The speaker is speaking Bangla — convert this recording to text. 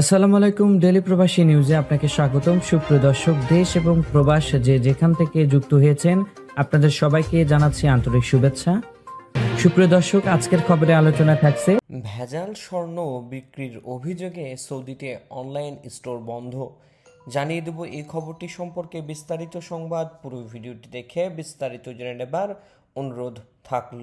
আসসালামু আলাইকুম ডেলি প্রবাসী নিউজে আপনাকে স্বাগতম। সুপ্রিয় দর্শক, দেশ এবং প্রবাস যে যেখান থেকে যুক্ত হয়েছেন, আপনাদের সবাইকে জানাচ্ছি আন্তরিক শুভেচ্ছা। সুপ্রিয় দর্শক, আজকের খবরে আলোচনা থাকছে। ভেজাল স্বর্ণ বিক্রির অভিযোগে সৌদিতে অনলাইন স্টোর বন্ধ। জানিয়ে দেব এই খবরটি সম্পর্কে বিস্তারিত সংবাদ। পুরো ভিডিওটি দেখে বিস্তারিত জেনে নেবার অনুরোধ থাকল।